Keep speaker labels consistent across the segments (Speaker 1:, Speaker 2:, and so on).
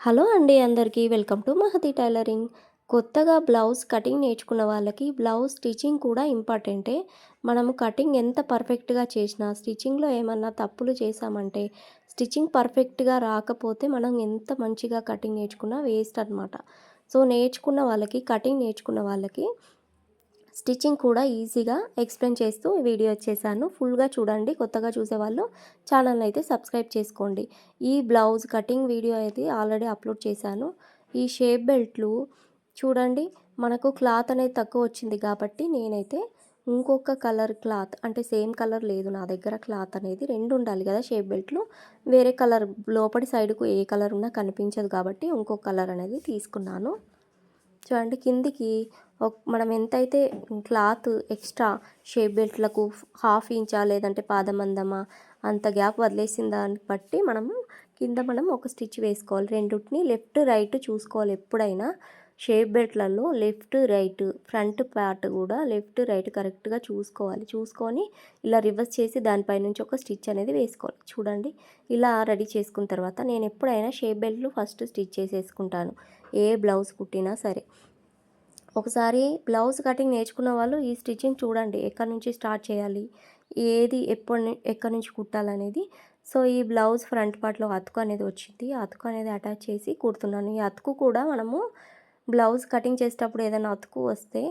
Speaker 1: Hello అండి అందరికీ welcome to Mahathi tailoring. కొత్తగా బ్లౌజ్ కటింగ్ నేర్చుకున్న వాళ్ళకి బ్లౌజ్ స్టిచ్చింగ్ కూడా ఇంపార్టెంటే. మనము కటింగ్ ఎంత పర్ఫెక్ట్గా చేసినా స్టిచ్చింగ్లో ఏమన్నా తప్పులు చేశామంటే స్టిచ్చింగ్ పర్ఫెక్ట్గా రాకపోతే మనం ఎంత మంచిగా కటింగ్ నేర్చుకున్నా వేస్ట్ అనమాట సో నేర్చుకున్న వాళ్ళకి కటింగ్ నేర్చుకున్న వాళ్ళకి స్టిచ్చింగ్ కూడా ఈజీగా ఎక్స్ప్లెయిన్ చేస్తూ వీడియో చేశాను ఫుల్గా చూడండి కొత్తగా చూసేవాళ్ళు ఛానల్ని అయితే సబ్స్క్రైబ్ చేసుకోండి. ఈ బ్లౌజ్ కటింగ్ వీడియో అయితే ఆల్రెడీ అప్లోడ్ చేశాను. ఈ షేప్ బెల్ట్లు చూడండి మనకు క్లాత్ అనేది తక్కువ వచ్చింది కాబట్టి నేనైతే ఇంకొక కలర్ క్లాత్ అంటే సేమ్ కలర్ లేదు నా దగ్గర క్లాత్ అనేది రెండు ఉండాలి కదా షేప్ బెల్ట్లు. వేరే కలర్ లోపలి సైడ్కు ఏ కలర్ ఉన్నా కనిపించదు కాబట్టి ఇంకొక కలర్ అనేది తీసుకున్నాను. చూడండి కిందికి మనం ఎంతైతే క్లాత్ ఎక్స్ట్రా షేప్ బెల్ట్లకు హాఫ్ ఇంచా లేదంటే పాదమందమా అంత గ్యాప్ వదిలేసిన దాన్ని బట్టి మనము కింద మనం ఒక స్టిచ్ వేసుకోవాలి. రెండుటిని లెఫ్ట్ రైట్ చూసుకోవాలి ఎప్పుడైనా. షేప్ బెల్ట్లలో లెఫ్ట్ రైట్ ఫ్రంట్ పార్ట్ కూడా లెఫ్ట్ రైట్ కరెక్ట్గా చూసుకోవాలి. చూసుకొని ఇలా రివర్స్ చేసి దానిపై నుంచి ఒక స్టిచ్ అనేది వేసుకోవాలి. చూడండి ఇలా రెడీ చేసుకున్న తర్వాత నేను ఎప్పుడైనా షేప్ బెల్ట్లు ఫస్ట్ స్టిచ్ చేసేసుకుంటాను. ఏ బ్లౌజ్ కుట్టినా సరే. ఒకసారి బ్లౌజ్ కటింగ్ నేర్చుకున్న వాళ్ళు ఈ స్టిచ్చింగ్ చూడండి ఎక్కడి నుంచి స్టార్ట్ చేయాలి ఏది ఎప్పటి ఎక్కడి నుంచి కుట్టాలనేది. సో ఈ బ్లౌజ్ ఫ్రంట్ పార్ట్లో అతుకు అనేది వచ్చింది. అతుకు అనేది అటాచ్ చేసి కుడుతున్నాను. ఈ అతుకు కూడా మనము బ్లౌజ్ కటింగ్ చేసేటప్పుడు ఏదైనా అతుకు వస్తే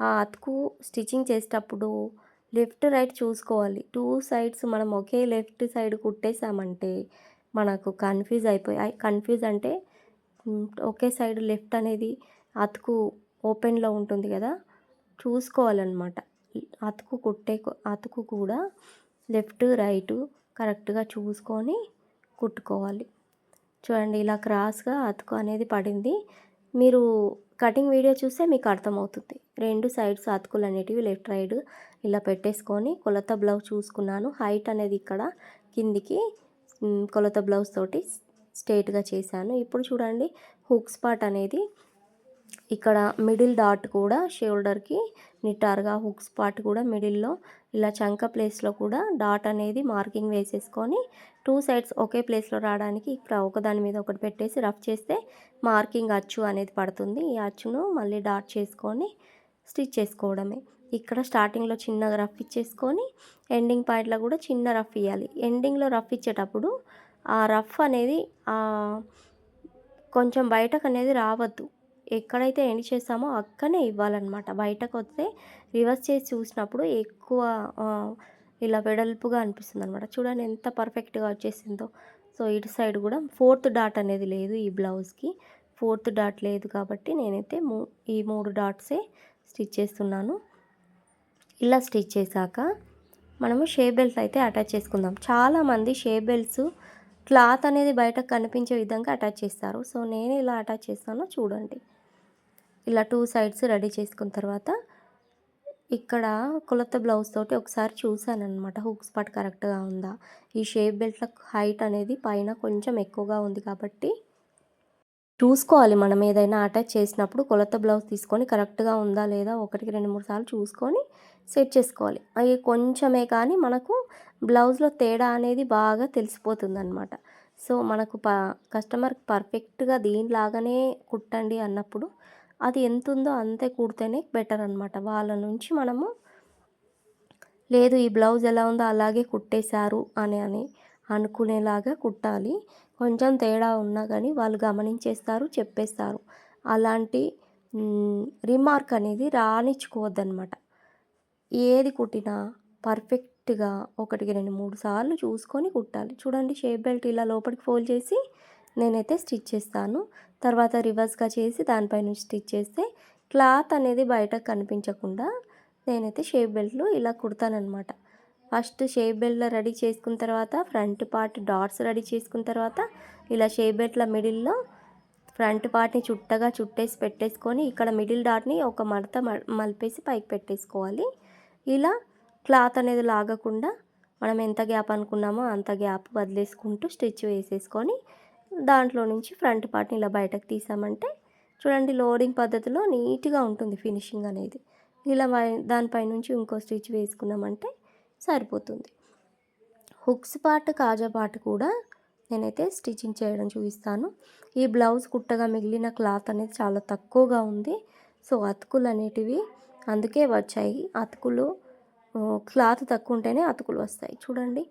Speaker 1: ఆ అతుకు స్టిచ్చింగ్ చేసేటప్పుడు లెఫ్ట్ రైట్ చూసుకోవాలి. టూ సైడ్స్ మనం ఒకే లెఫ్ట్ సైడ్ కుట్టేసామంటే మనకు కన్ఫ్యూజ్ అయిపోయి కన్ఫ్యూజ్ అంటే ఒకే సైడ్ లెఫ్ట్ అనేది అతుకు ఓపెన్లో ఉంటుంది కదా చూసుకోవాలన్నమాట. అతుకు కుట్టే అతుకు కూడా లెఫ్ట్ రైట్ కరెక్ట్గా చూసుకొని కుట్టుకోవాలి. చూడండి ఇలా క్రాస్గా అతుకు అనేది పడింది. మీరు కటింగ్ వీడియో చూస్తే మీకు అర్థమవుతుంది. రెండు సైడ్స్ అతుకులు అనేటివి లెఫ్ట్ రైడ్ ఇలా పెట్టేసుకొని కొలత బ్లౌజ్ చూసుకున్నాను. హైట్ అనేది ఇక్కడ కిందికి కొలత బ్లౌజ్ తోటి స్టేట్గా చేశాను. ఇప్పుడు చూడండి హుక్ స్పాట్ అనేది ఇక్కడ మిడిల్ డాట్ కూడా షోల్డర్కి నిటారుగా హుక్ స్పాట్ కూడా మిడిల్లో ఇలా చంక ప్లేస్లో కూడా డాట్ అనేది మార్కింగ్ వేసేసుకొని టూ సైడ్స్ ఒకే ప్లేస్లో రావడానికి ఇక్కడ ఒకదాని మీద ఒకటి పెట్టేసి రఫ్ చేస్తే మార్కింగ్ అచ్చు అనేది పడుతుంది. ఈ అచ్చును మళ్ళీ డాట్ చేసుకొని స్టిచ్ చేసుకోవడమే. ఇక్కడ స్టార్టింగ్లో చిన్నగా రఫ్ ఇచ్చేసుకొని ఎండింగ్ పాయింట్లో కూడా చిన్న రఫ్ ఇవ్వాలి ఎండింగ్లో రఫ్ ఇచ్చేటప్పుడు ఆ రఫ్ అనేది కొంచెం బయటకు అనేది రావద్దు. ఎక్కడైతే ఎండ్ చేస్తామో అక్కడనే ఇవ్వాలన్నమాట. బయటకు వస్తే రివర్స్ చేసి చూసినప్పుడు ఎక్కువ ఇలా వెడల్పుగా అనిపిస్తుంది అనమాట చూడండి ఎంత పర్ఫెక్ట్గా వచ్చేసిందో. సో ఇటు సైడ్ కూడా ఫోర్త్ డాట్ అనేది లేదు ఈ బ్లౌజ్కి. ఫోర్త్ డాట్ లేదు కాబట్టి నేనైతే మూ ఈ మూడు డాట్సే స్టిచ్ చేస్తున్నాను. ఇలా స్టిచ్ చేశాక మనము షే బెల్ట్ అయితే అటాచ్ చేసుకుందాం. చాలామంది షే బెల్ట్స్ క్లాత్ అనేది బయటకు కనిపించే విధంగా అటాచ్ చేస్తారు. సో నేను ఇలా అటాచ్ చేస్తానో చూడండి. ఇలా టూ సైడ్స్ రెడీ చేసుకున్న తర్వాత ఇక్కడ కొలత బ్లౌజ్ తోటి ఒకసారి చూశాను హుక్స్ పాట్ కరెక్ట్గా ఉందా? ఈ షేప్ బెల్ట్ల హైట్ అనేది పైన కొంచెం ఎక్కువగా ఉంది కాబట్టి చూసుకోవాలి. మనం ఏదైనా అటాచ్ చేసినప్పుడు కొలత బ్లౌజ్ తీసుకొని కరెక్ట్గా ఉందా లేదా ఒకటికి రెండు మూడు సార్లు చూసుకొని సెట్ చేసుకోవాలి. అవి కొంచెమే కానీ మనకు బ్లౌజ్లో తేడా అనేది బాగా తెలిసిపోతుంది అనమాట సో మనకు ప కస్టమర్ పర్ఫెక్ట్గా దీనిలాగానే కుట్టండి అన్నప్పుడు అది ఎంత ఉందో అంతే కుడితేనే బెటర్ అనమాట వాళ్ళ నుంచి మనము లేదు ఈ బ్లౌజ్ ఎలా ఉందో అలాగే కుట్టేశారు అని అని అనుకునేలాగా కుట్టాలి. కొంచెం తేడా ఉన్నా కానీ వాళ్ళు గమనించేస్తారు చెప్పేస్తారు. అలాంటి రిమార్క్ అనేది రానిచ్చుకోవద్దనమాట ఏది కుట్టినా పర్ఫెక్ట్గా ఒకటికి రెండు మూడు సార్లు చూసుకొని కుట్టాలి. చూడండి షేప్ బెల్ట్ ఇలా లోపలికి ఫోల్డ్ చేసి నేనైతే స్టిచ్ చేస్తాను. తర్వాత రివర్స్గా చేసి దానిపై నుంచి స్టిచ్ చేస్తే క్లాత్ అనేది బయటకు కనిపించకుండా నేనైతే షేప్ బెల్ట్లు ఇలా కుడతానమాట ఫస్ట్ షేప్ బెల్ట్ రెడీ చేసుకున్న తర్వాత ఫ్రంట్ పార్ట్ డాట్స్ రెడీ చేసుకున్న తర్వాత ఇలా షేప్ బెల్ట్ల మిడిల్లో ఫ్రంట్ పార్ట్ని చుట్టగా చుట్టేసి పెట్టేసుకొని ఇక్కడ మిడిల్ డాట్ని ఒక మడత మలిపేసి పైకి పెట్టేసుకోవాలి. ఇలా క్లాత్ అనేది లాగకుండా మనం ఎంత గ్యాప్ అనుకున్నామో అంత గ్యాప్ వదిలేసుకుంటూ స్టిచ్ వేసేసుకొని దాంట్లో నుంచి ఫ్రంట్ పార్ట్ని ఇలా బయటకు తీసామంటే చూడండి లోడింగ్ పద్ధతిలో నీట్గా ఉంటుంది ఫినిషింగ్ అనేది. ఇలా దానిపై నుంచి ఇంకో స్టిచ్ వేసుకున్నామంటే సరిపోతుంది. హుక్స్ పార్ట్ కాజా పార్ట్ కూడా నేనైతే స్టిచ్చింగ్ చేయడం చూపిస్తాను. ఈ బ్లౌజ్ కుట్టగా మిగిలిన క్లాత్ అనేది చాలా తక్కువగా ఉంది. సో అతుకులు అనేటివి అందుకే వచ్చాయి. అతుకులు క్లాత్ తక్కువ ఉంటేనే అతుకులు వస్తాయి. చూడండి.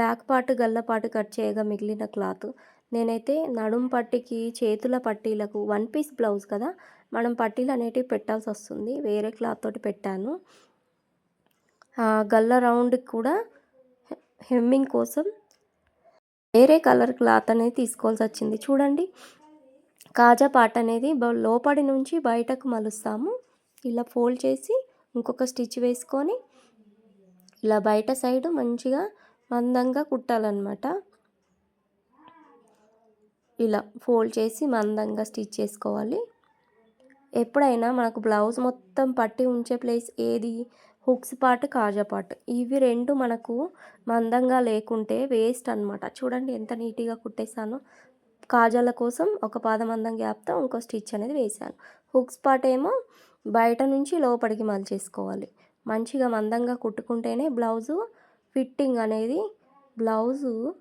Speaker 1: బ్యాక్ పార్ట్ గల్ల పార్ట్ కట్ చేయగా మిగిలిన క్లాత్. నేనైతే నడుం పట్టికి చేతుల పట్టీలకు వన్ పీస్ బ్లౌజ్ కదా మనం పట్టీలు అనేటివి పెట్టాల్సి వస్తుంది. వేరే క్లాత్ తోటి పెట్టాను. గల్ల రౌండ్కి కూడా హెమ్మింగ్ కోసం వేరే కలర్ క్లాత్ అనేది తీసుకోవాల్సి వచ్చింది. చూడండి. కాజా పాట అనేది లోపడి నుంచి బయటకు మలుస్తాము. ఇలా ఫోల్డ్ చేసి ఇంకొక స్టిచ్ వేసుకొని ఇలా బయట సైడ్ మంచిగా మందంగా కుట్టాలన్నమాట. ఇలా ఫోల్డ్ చేసి మందంగా స్టిచ్ చేసుకోవాలి. ఎప్పుడైనా మనకు బ్లౌజ్ మొత్తం పట్టి ఉంచే ప్లేస్ ఏది? హుక్స్ పార్ట్ కాజా పార్ట్. ఇవి రెండు మనకు మందంగా లేకుంటే వేస్ట్ అనమాట చూడండి ఎంత నీట్గా కుట్టేశాను. కాజాల కోసం ఒక పాదమందం గ్యాప్తో ఇంకో స్టిచ్ అనేది వేసాను హుక్స్ పార్ట్ ఏమో బయట నుంచి లోపలికి మలిచేసుకోవాలి. మంచిగా మందంగా కుట్టుకుంటేనే బ్లౌజు ఫిట్టింగ్ అనేది బ్లౌజు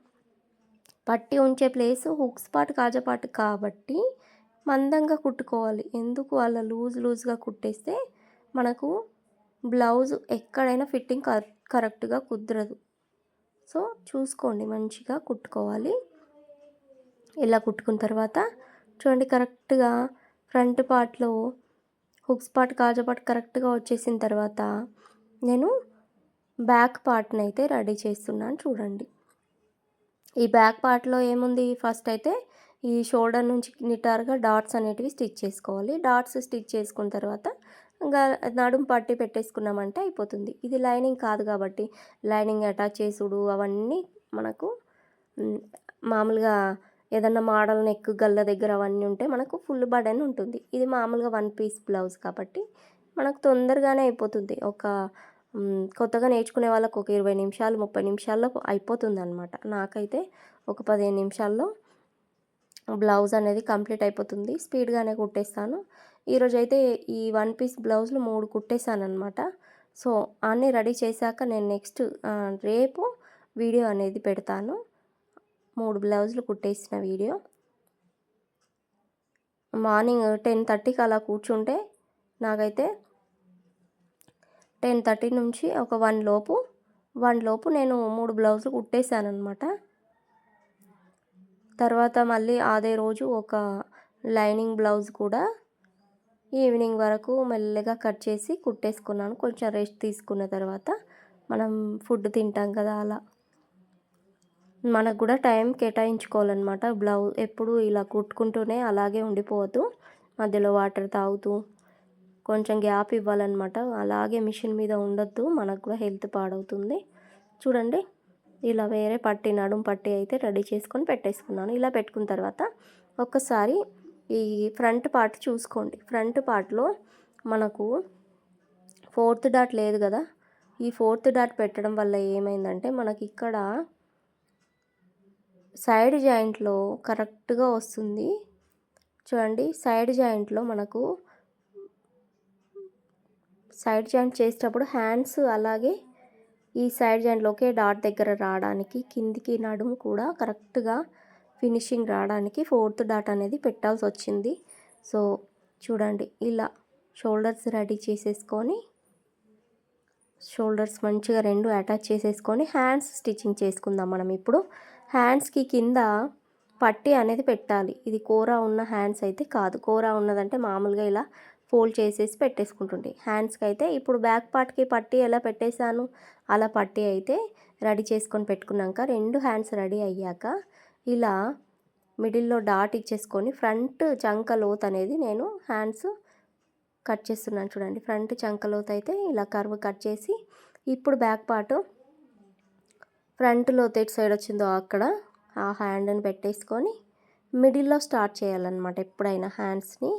Speaker 1: పట్టి ఉంచే ప్లేస్ హుక్స్ పాటు కాజపాటు కాబట్టి మందంగా కుట్టుకోవాలి. ఎందుకు అలా లూజ్ లూజ్గా కుట్టేస్తే మనకు బ్లౌజ్ ఎక్కడైనా ఫిట్టింగ్ కరెక్ట్గా కుదరదు. సో చూసుకోండి మంచిగా కుట్టుకోవాలి. ఇలా కుట్టుకున్న తర్వాత చూడండి కరెక్ట్గా ఫ్రంట్ పార్ట్లో హుక్స్ పార్ట్ కాజా పార్ట్ కరెక్ట్గా వచ్చేసిన తర్వాత నేను బ్యాక్ పార్ట్ని అయితే రెడీ చేస్తున్నాను చూడండి. ఈ బ్యాక్ పార్ట్లో ఏముంది? ఫస్ట్ అయితే ఈ షోల్డర్ నుంచి నిటారుగా డాట్స్ అనేటివి స్టిచ్ చేసుకోవాలి. డాట్స్ స్టిచ్ చేసుకున్న తర్వాత ఇంకా నడుము పట్టి పెట్టేసుకున్నామంటే అయిపోతుంది. ఇది లైనింగ్ కాదు కాబట్టి లైనింగ్ అటాచ్ చేసుడు అవన్నీ మనకు మామూలుగా ఏదన్నా మోడల్ నెక్ గల్ల దగ్గర అవన్నీ ఉంటే మనకు ఫుల్ బడన్ ఉంటుంది. ఇది మామూలుగా వన్ పీస్ బ్లౌజ్ కాబట్టి మనకు తొందరగానే అయిపోతుంది. ఒక కొత్తగా నేర్చుకునే వాళ్ళకు ఒక ఇరవై నిమిషాలు ముప్పై నిమిషాల్లో అయిపోతుంది అనమాట నాకైతే ఒక పదిహేను నిమిషాల్లో బ్లౌజ్ అనేది కంప్లీట్ అయిపోతుంది. స్పీడ్గానే కుట్టేస్తాను. ఈరోజు అయితే ఈ వన్ పీస్ బ్లౌజ్లు మూడు కుట్టేశాను అనమాట సో అన్నీ రెడీ చేశాక నేను నెక్స్ట్ రేపు వీడియో అనేది పెడతాను. మూడు బ్లౌజులు కుట్టేసిన వీడియో. మార్నింగ్ టెన్ థర్టీకి అలా కూర్చుంటే నాకైతే టెన్ థర్టీ నుంచి ఒక వన్ లోపు వన్ లోపు నేను మూడు బ్లౌజులు కుట్టేశాను అనమాట తర్వాత మళ్ళీ అదే రోజు ఒక లైనింగ్ బ్లౌజ్ కూడా ఈవినింగ్ వరకు మెల్లగా కట్ చేసి కుట్టేసుకున్నాను. కొంచెం రెస్ట్ తీసుకున్న తర్వాత మనం ఫుడ్ తింటాం కదా అలా. మనకు కూడా టైం కేటాయించుకోవాలన్నమాట. బ్లౌజ్ ఎప్పుడు ఇలా కుట్టుకుంటూనే అలాగే ఉండిపోవద్దు. మధ్యలో వాటర్ తాగుతూ కొంచెం గ్యాప్ ఇవ్వాలన్నమాట. అలాగే మిషన్ మీద ఉండొద్దు. మనకు కూడా హెల్త్ పాడవుతుంది. చూడండి ఇలా వేరే పట్టి నడుం పట్టి అయితే రెడీ చేసుకొని పెట్టేసుకున్నాను. ఇలా పెట్టుకున్న తర్వాత ఒక్కసారి ఈ ఫ్రంట్ పార్ట్ చూసుకోండి. ఫ్రంట్ పార్ట్లో మనకు ఫోర్త్ డాట్ లేదు కదా. ఈ ఫోర్త్ డాట్ పెట్టడం వల్ల ఏమైందంటే మనకి ఇక్కడ సైడ్ జాయింట్లో కరెక్ట్గా వస్తుంది. చూడండి సైడ్ జాయింట్లో మనకు సైడ్ జాయింట్ చేసేటప్పుడు హ్యాండ్స్ అలాగే ఈ సైడ్ జాయింట్లోకే డాట్ దగ్గర రావడానికి కిందికి నడుము కూడా కరెక్ట్గా ఫినిషింగ్ రావడానికి ఫోర్త్ డాట్ అనేది పెట్టాల్సి వచ్చింది. సో చూడండి ఇలా షోల్డర్స్ రెడీ చేసేసుకొని షోల్డర్స్ మంచిగా రెండు అటాచ్ చేసేసుకొని హ్యాండ్స్ స్టిచ్చింగ్ చేసుకుందాం మనం ఇప్పుడు. హ్యాండ్స్కి కింద పట్టి అనేది పెట్టాలి. ఇది కూర ఉన్న హ్యాండ్స్ అయితే కాదు. కూర ఉన్నదంటే మామూలుగా ఇలా ఫోల్డ్ చేసేసి పెట్టేసుకుంటుండే. హ్యాండ్స్కి అయితే ఇప్పుడు బ్యాక్ పార్ట్కి పట్టి ఎలా పెట్టేశాను? అలా పట్టి అయితే రెడీ చేసుకొని పెట్టుకున్నాక రెండు హ్యాండ్స్ రెడీ అయ్యాక ఇలా మిడిల్లో డాట్ ఇచ్చేసుకొని ఫ్రంట్ చంక లోత్ అనేది నేను హ్యాండ్స్ కట్ చేస్తున్నాను చూడండి. ఫ్రంట్ చంక లోత్ అయితే ఇలా కర్వ్ కట్ చేసి ఇప్పుడు బ్యాక్ పార్ట్ ఫ్రంట్ ఎటు సైడ్ వచ్చిందో అక్కడ ఆ హ్యాండ్ని పెట్టేసుకొని మిడిల్లో స్టార్ట్ చేయాలన్నమాట. ఎప్పుడైనా హ్యాండ్స్ని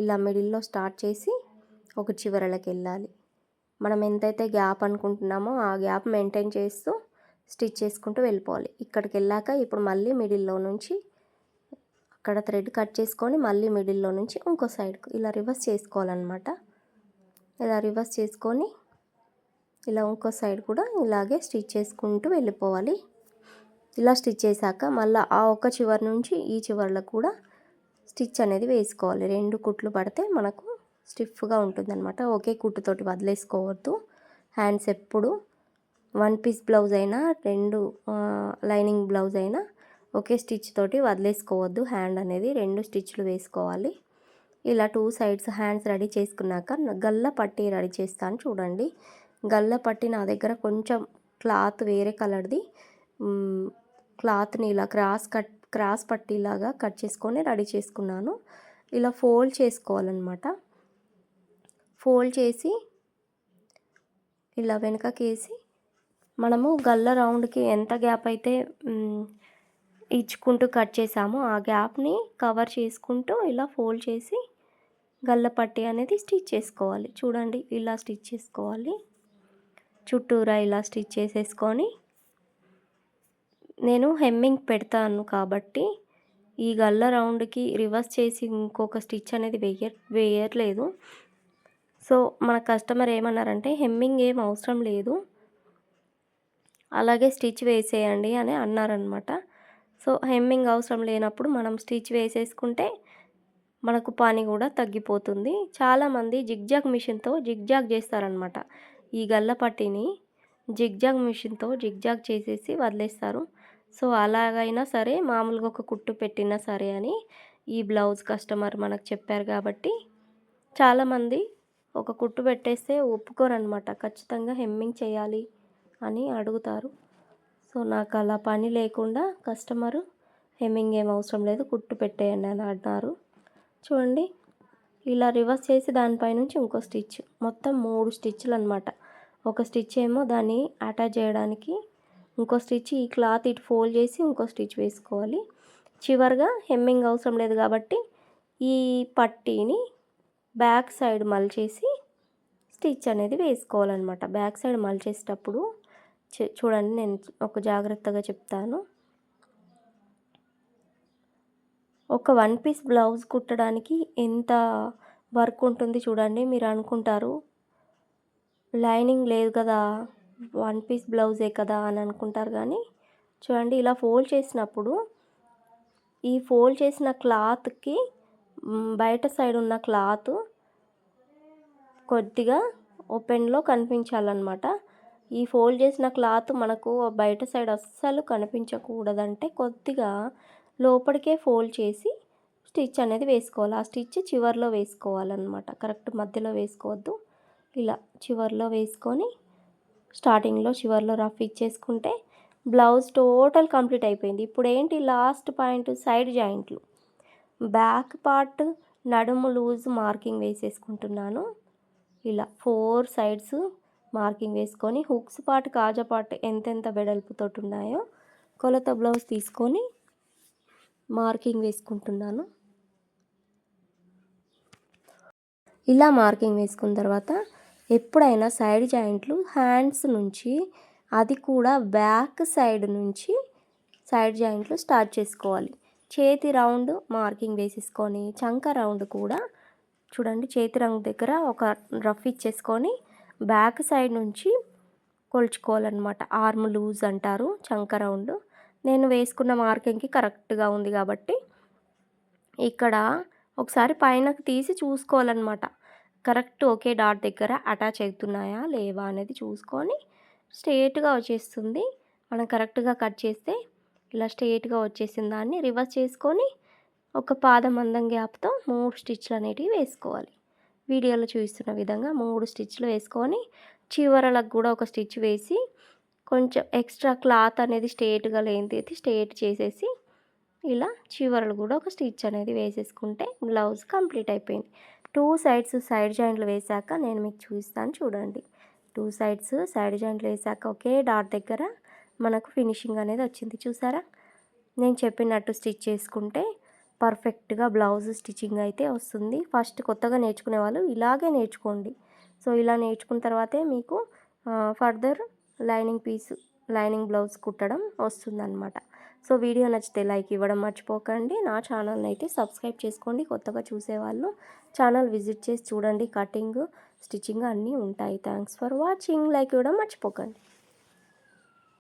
Speaker 1: ఇలా మిడిల్లో స్టార్ట్ చేసి ఒక చివరలకు వెళ్ళాలి. మనం ఎంతైతే గ్యాప్ అనుకుంటున్నామో ఆ గ్యాప్ మెయింటైన్ చేస్తూ స్టిచ్ చేసుకుంటూ వెళ్ళిపోవాలి. ఇక్కడికి వెళ్ళాక ఇప్పుడు మళ్ళీ మిడిల్లో నుంచి అక్కడ థ్రెడ్ కట్ చేసుకొని మళ్ళీ మిడిల్లో నుంచి ఇంకో సైడ్కు ఇలా రివర్స్ చేసుకోవాలన్నమాట. ఇలా రివర్స్ చేసుకొని ఇలా ఇంకో సైడ్ కూడా ఇలాగే స్టిచ్ చేసుకుంటూ వెళ్ళిపోవాలి. ఇలా స్టిచ్ చేశాక మళ్ళీ ఆ ఒక్క చివరి నుంచి ఈ చివర్లో కూడా స్టిచ్ అనేది వేసుకోవాలి. రెండు కుట్లు పడితే మనకు స్టిఫ్గా ఉంటుందన్నమాట. ఒకే కుట్టుతోటి వదిలేసుకోవద్దు. హ్యాండ్స్ ఎప్పుడు వన్ పీస్ బ్లౌజ్ అయినా రెండు లైనింగ్ బ్లౌజ్ అయినా ఒకే స్టిచ్ తోటి వదిలేసుకోవద్దు. హ్యాండ్ అనేది రెండు స్టిచ్లు వేసుకోవాలి. ఇలా టూ సైడ్స్ హ్యాండ్స్ రెడీ చేసుకున్నాక గల్ల పట్టి రెడీ చేస్తాను చూడండి. గల్ల పట్టి నా దగ్గర కొంచెం క్లాత్ వేరే కలర్ది క్లాత్ని ఇలా క్రాస్ కట్ క్రాస్ పట్టిలాగా కట్ చేసుకొని రెడీ చేసుకున్నాను. ఇలా ఫోల్డ్ చేసుకోవాలన్నమాట. ఫోల్డ్ చేసి ఇలా వెనకకేసి మనము గల్ల రౌండ్కి ఎంత గ్యాప్ అయితే ఇచ్చుకుంటూ కట్ చేసామో ఆ గ్యాప్ని కవర్ చేసుకుంటూ ఇలా ఫోల్డ్ చేసి గల్ల పట్టి అనేది స్టిచ్ చేసుకోవాలి. చూడండి ఇలా స్టిచ్ చేసుకోవాలి. చుట్టూరా ఇలా స్టిచ్ చేసేసుకొని నేను హెమ్మింగ్ పెడతాను కాబట్టి ఈ గల్ల రౌండ్కి రివర్స్ చేసి ఇంకొక స్టిచ్ అనేది వేయ వేయట్లేదు. సో మన కస్టమర్ ఏమన్నారంటే హెమ్మింగ్ ఏం అవసరం లేదు. అలాగే స్టిచ్ వేసేయండి అని అన్నారనమాట సో హెమ్మింగ్ అవసరం లేనప్పుడు మనం స్టిచ్ వేసేసుకుంటే మనకు పని కూడా తగ్గిపోతుంది. చాలామంది జిగ్జాగ్ మిషన్తో జిగ్జాగ్ చేస్తారనమాట ఈ గల్ల పట్టిని జిగ్జాగ్ మిషన్తో జిగ్జాగ్ చేసేసి వదిలేస్తారు. సో అలాగైనా సరే మామూలుగా ఒక కుట్టు పెట్టినా సరే అని ఈ బ్లౌజ్ కస్టమర్ మనకు చెప్పారు కాబట్టి చాలామంది ఒక కుట్టు పెట్టేస్తే ఒప్పుకోరనమాట. ఖచ్చితంగా హెమ్మింగ్ చేయాలి అని అడుగుతారు. సో నాకు అలా పని లేకుండా కస్టమరు హెమ్మింగ్ ఏం అవసరం లేదు కుట్టు పెట్టేయండి అని అన్నారు. చూడండి ఇలా రివర్స్ చేసి దానిపై నుంచి ఇంకో స్టిచ్ మొత్తం మూడు స్టిచ్లు అనమాట ఒక స్టిచ్ ఏమో దాన్ని అటాచ్ చేయడానికి. ఇంకో స్టిచ్ ఈ క్లాత్ ఇటు ఫోల్డ్ చేసి ఇంకో స్టిచ్ వేసుకోవాలి. చివరిగా హెమ్మింగ్ అవసరం లేదు కాబట్టి ఈ పట్టీని బ్యాక్ సైడ్ మలిచేసి స్టిచ్ అనేది వేసుకోవాలన్నమాట. బ్యాక్ సైడ్ మలిచేసేటప్పుడు చూడండి నేను ఒక జాగ్రత్తగా చెప్తాను. ఒక వన్ పీస్ బ్లౌజ్ కుట్టడానికి ఎంత వర్క్ ఉంటుంది చూడండి. మీరు అనుకుంటారు లైనింగ్ లేదు కదా వన్ పీస్ బ్లౌజే కదా అని అనుకుంటారు కానీ చూడండి ఇలా ఫోల్డ్ చేసినప్పుడు ఈ ఫోల్డ్ చేసిన క్లాత్కి బయట సైడ్ ఉన్న క్లాత్ కొద్దిగా ఓపెన్లో కనిపించాలన్నమాట. ఈ ఫోల్డ్ చేసిన క్లాత్ మనకు బయట సైడ్ అస్సలు కనిపించకూడదంటే కొద్దిగా లోపలికే ఫోల్డ్ చేసి స్టిచ్ అనేది వేసుకోవాలి. ఆ స్టిచ్ చివరిలో వేసుకోవాలన్నమాట. కరెక్ట్ మధ్యలో వేసుకోవద్దు. ఇలా చివర్లో వేసుకొని స్టార్టింగ్లో చివర్లో రఫ్ ఇచ్చేసుకుంటే బ్లౌజ్ టోటల్ కంప్లీట్ అయిపోయింది. ఇప్పుడు ఏంటి లాస్ట్ పాయింట్ సైడ్ జాయింట్లు. బ్యాక్ పార్ట్ నడుము లూజ్ మార్కింగ్ వేసేసుకుంటున్నాను. ఇలా ఫోర్ సైడ్స్ మార్కింగ్ వేసుకొని హుక్స్ పార్ట్ కాజా పార్ట్ ఎంతెంత వెడల్పుతో ఉన్నాయో కొలత బ్లౌజ్ తీసుకొని మార్కింగ్ వేసుకుంటున్నాను. ఇలా మార్కింగ్ వేసుకున్న తర్వాత ఎప్పుడైనా సైడ్ జాయింట్లు హ్యాండ్స్ నుంచి అది కూడా బ్యాక్ సైడ్ నుంచి సైడ్ జాయింట్లు స్టార్ట్ చేసుకోవాలి. చేతి రౌండ్ మార్కింగ్ వేసేసుకొని చంక రౌండ్ కూడా చూడండి చేతి రంగు దగ్గర ఒక రఫ్ ఇచ్చేసుకొని బ్యాక్ సైడ్ నుంచి కొలుచుకోవాలన్నమాట. ఆర్మ్ లూజ్ అంటారు చంక రౌండ్. నేను వేసుకున్న మార్కింగ్కి కరెక్ట్గా ఉంది కాబట్టి ఇక్కడ ఒకసారి పైనకు తీసి చూసుకోవాలన్నమాట. కరెక్ట్ ఒకే డాట్ దగ్గర అటాచ్ అవుతున్నాయా లేవా అనేది చూసుకొని స్ట్రేట్గా వచ్చేస్తుంది. మనం కరెక్ట్గా కట్ చేస్తే ఇలా స్ట్రేట్గా వచ్చేసిన దాన్ని రివర్స్ చేసుకొని ఒక పాదం అందం గ్యాప్తో మూడు స్టిచ్లు అనేటివి వేసుకోవాలి. వీడియోలో చూపిస్తున్న విధంగా మూడు స్టిచ్లు వేసుకొని చివరలకు కూడా ఒక స్టిచ్ వేసి కొంచెం ఎక్స్ట్రా క్లాత్ అనేది స్ట్రేట్గా లేనిది స్ట్రేట్ చేసేసి ఇలా చివరలు కూడా ఒక స్టిచ్ అనేది వేసేసుకుంటే బ్లౌజ్ కంప్లీట్ అయిపోయింది. టూ సైడ్స్ సైడ్ జాయింట్లు వేసాక నేను మీకు చూపిస్తాను చూడండి. టూ సైడ్స్ సైడ్ జాయింట్లు వేసాక ఒకే డాట్ దగ్గర మనకు ఫినిషింగ్ అనేది వచ్చింది చూసారా? నేను చెప్పినట్టు స్టిచ్ చేసుకుంటే పర్ఫెక్ట్గా బ్లౌజ్ స్టిచ్చింగ్ అయితే వస్తుంది. ఫస్ట్ కొత్తగా నేర్చుకునే వాళ్ళు ఇలాగే నేర్చుకోండి. సో ఇలా నేర్చుకున్న తర్వాతే మీకు further lining piece lining blouse కుట్టడం వస్తుందన్నమాట. సో వీడియో నచ్చితే లైక్ ఇవ్వడం మర్చిపోకండి. నా ఛానల్ని అయితే సబ్స్క్రైబ్ చేసుకోండి. కొత్తగా చూసేవాళ్ళు ఛానల్ విజిట్ చేసి చూడండి. కటింగ్ స్టిచ్చింగ్ అన్నీ ఉంటాయి. Thanks for watching. లైక్ ఇవ్వడం మర్చిపోకండి.